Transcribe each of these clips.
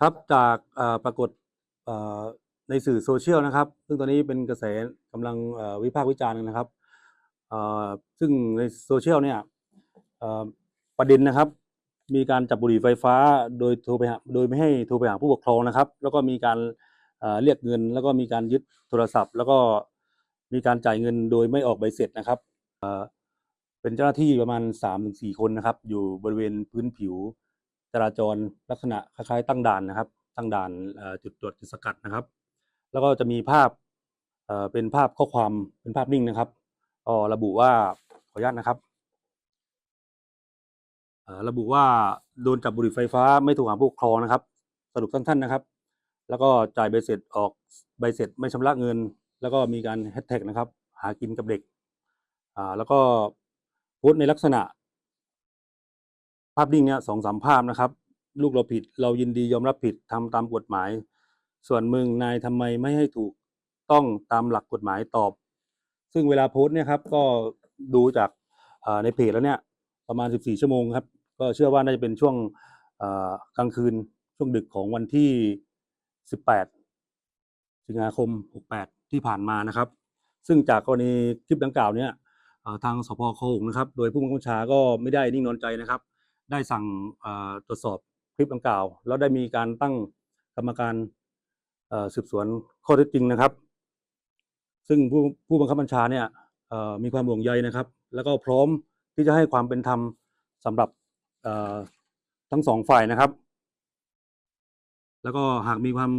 ครับจากปรากฏในสื่อโซเชียลนะครับ ซึ่งตอนนี้เป็นกระแสกำลังวิพากษ์วิจารณ์นะครับซึ่งในโซเชียลเนี่ยประเด็นนะครับ มีการจับบุหรี่ไฟฟ้าโดยโทรไปหาโดยไม่ให้โทรไปหาผู้ปกครองนะครับ แล้วก็มีการเรียกเงิน แล้วก็มีการยึดโทรศัพท์ แล้วก็มีการจ่ายเงินโดยไม่ออกใบเสร็จนะครับเอ่อเป็นเจ้าหน้าที่ประมาณ3-4คนนะครับ อยู่บริเวณพื้นผิว จราจรลักษณะคล้ายๆตั้งด่านนะครับ ตั้งด่านจุดตรวจจุดสกัดนะครับ แล้วก็จะมีภาพเป็นภาพข้อความเป็นภาพนิ่งนะครับก็ระบุว่าขออนุญาตนะครับระบุว่าโดนจับบุหรี่ไฟฟ้าไม่ถูกหาผู้ปกครองนะครับ สรุปสั้นๆนะครับ แล้วก็จ่ายใบเสร็จออกใบเสร็จไม่ชำระเงิน แล้วก็มีการแฮชแท็กนะครับ หากินกับเด็กแล้วก็โพสต์ในลักษณะ ภาพนิ่งเนี่ยสองสามภาพนะครับ ลูกเราผิดเรายินดียอมรับผิดทำตามกฎหมาย ส่วนมึงนายทำไมไม่ให้ถูกต้องตามหลักกฎหมายตอบ ซึ่งเวลาโพสต์เนี่ยครับก็ดูจากในเพจแล้วเนี่ยประมาณ 14 ชั่วโมงครับ ก็เชื่อว่าน่าจะเป็นช่วงกลางคืนช่วงดึกของวันที่ 18 สิงหาคม 68 ที่ผ่านมานะครับ ซึ่งจากกรณีคลิปดังกล่าวเนี่ยทางสพคลองนะครับ โดยผู้บังคับบัญชาก็ไม่ได้นิ่งนอนใจนะครับ ได้สั่งตรวจสอบคลิปดังกล่าว แล้วได้มีการตั้งกรรมการสืบสวนข้อเท็จจริงนะครับ ซึ่งผู้ผู้บังคับบัญชาเนี่ยมีความห่วงใยนะครับ แล้วก็พร้อมที่จะให้ความเป็นธรรมสำหรับทั้งสองฝ่ายนะครับ แล้วก็หากมีความ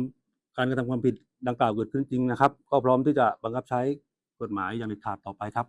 การกระทำความผิดดังกล่าวเกิดขึ้นจริงนะครับ ก็พร้อมที่จะบังคับใช้กฎหมายอย่างเด็ดขาดต่อไปครับ